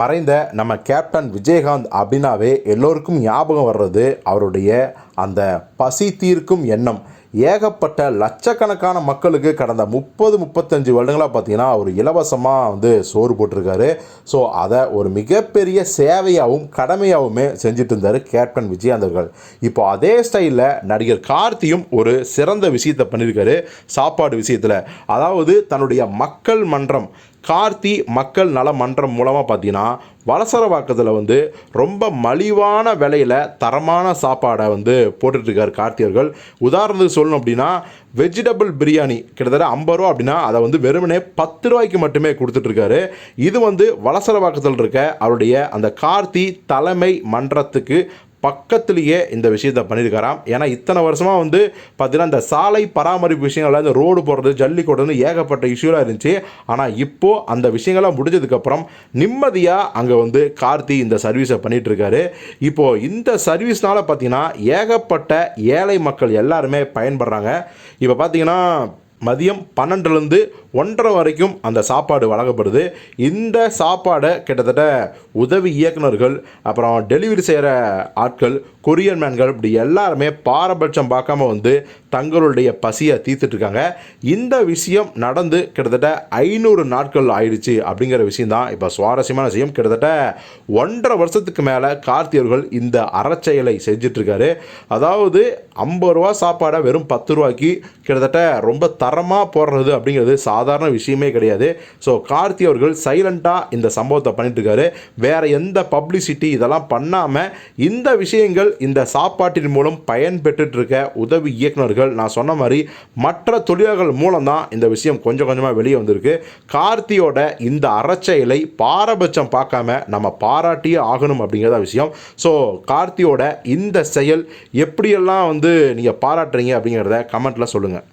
மறைந்த நம்ம கேப்டன் விஜயகாந்த் அப்படின்னாவே எல்லோருக்கும் ஞாபகம் வர்றது அவருடைய அந்த பசி தீர்க்கும் எண்ணம். ஏகப்பட்ட லட்சக்கணக்கான மக்களுக்கு கடந்த முப்பது முப்பத்தஞ்சு வருடங்களாக பார்த்தீங்கன்னா அவர் இலவசமாக வந்து சோறு போட்டிருக்காரு. ஸோ அதை ஒரு மிகப்பெரிய சேவையாகவும் கடமையாகவுமே செஞ்சுட்டு இருந்தார் கேப்டன் விஜயகாந்த் அவர்கள். இப்போ அதே ஸ்டைலில் நடிகர் கார்த்தியும் ஒரு சிறந்த விஷயத்தை பண்ணியிருக்காரு. சாப்பாடு விஷயத்தில். அதாவது தன்னுடைய மக்கள் மன்றம் கார்த்தி மக்கள் நல மன்றம் மூலமாக பார்த்தீங்கன்னா வலசரவாக்கத்தில் வந்து ரொம்ப மலிவான விலையில் தரமான சாப்பாடை வந்து போட்டுட்ருக்கார் கார்த்தி அவர்கள். உதாரணத்துக்கு சொல்லணும் அப்படின்னா வெஜிடபிள் பிரியாணி கிட்டத்தட்ட ஐம்பது ரூபா அப்படின்னா அதை வந்து வெறுமனே பத்து ரூபாய்க்கு மட்டுமே கொடுத்துட்ருக்காரு. இது வந்து வலசரவாக்கத்தில் இருக்க அவருடைய அந்த கார்த்தி தலைமை மன்றத்துக்கு பக்கத்துலேயே இந்த விஷயத்தை பண்ணியிருக்காராம். ஏன்னா இத்தனை வருஷமாக வந்து பார்த்தீங்கன்னா இந்த சாலை பராமரிப்பு விஷயங்கள்லாம் இந்த ரோடு போடுறது ஜல்லி ஏகப்பட்ட இஷ்யூலாம் இருந்துச்சு. ஆனால் இப்போது அந்த விஷயங்கள்லாம் முடிஞ்சதுக்கப்புறம் நிம்மதியாக அங்கே வந்து கார்த்தி இந்த சர்வீஸை பண்ணிகிட்ருக்காரு இப்போது இந்த சர்வீஸ்னால் பார்த்தீங்கன்னா ஏகப்பட்ட ஏழை மக்கள் எல்லாருமே பயன்படுறாங்க. இப்போ பார்த்தீங்கன்னா மதியம் பன்னெண்டுலேருந்து ஒன்றரை வரைக்கும் அந்த சாப்பாடு வழங்கப்படுது. இந்த சாப்பாடை கிட்டத்தட்ட உதவி இயக்குனர்கள் அப்புறம் டெலிவரி செய்கிற ஆட்கள் கொரியர் மேன்கள் இப்படி எல்லாருமே பாரபட்சம் பார்க்காம வந்து தங்களுடைய பசியை தீர்த்துட்ருக்காங்க. இந்த விஷயம் நடந்து கிட்டத்தட்ட ஐநூறு நாட்கள் ஆயிடுச்சு அப்படிங்கிற விஷயம் தான் இப்போ சுவாரஸ்யமான விஷயம். கிட்டத்தட்ட ஒன்றரை வருஷத்துக்கு மேலே கார்த்திகர்கள் இந்த அறச்செயலை செஞ்சிட்ருக்காரு. அதாவது ஐம்பது ரூபா சாப்பாடை வெறும் பத்து ரூபாய்க்கு கிட்டத்தட்ட ரொம்ப தரமாக போடுறது அப்படிங்கிறது சாதாரண விஷயமே கிடையாது. ஸோ கார்த்தி அவர்கள் சைலண்ட்டாக இந்த சம்பவத்தை பண்ணிட்டுருக்காரு. வேறு எந்த பப்ளிசிட்டி இதெல்லாம் பண்ணாமல் இந்த விஷயங்கள் இந்த சாப்பாட்டின் மூலம் பயன்பெற்றுட்ருக்க உதவி இயக்குனர்கள் நான் சொன்ன மாதிரி மற்ற தொழிலாளர்கள் மூலம் தான் இந்த விஷயம் கொஞ்சம் கொஞ்சமாக வெளியே வந்திருக்கு. கார்த்தியோட இந்த அறச்செயலை பாரபட்சம் பார்க்காம நம்ம பாராட்டியே ஆகணும் அப்படிங்கிறத விஷயம். ஸோ கார்த்தியோட இந்த செயல் எப்படியெல்லாம் வந்து நீங்கள் பாராட்டுறீங்க அப்படிங்கிறத கமெண்ட்டில் சொல்லுங்கள்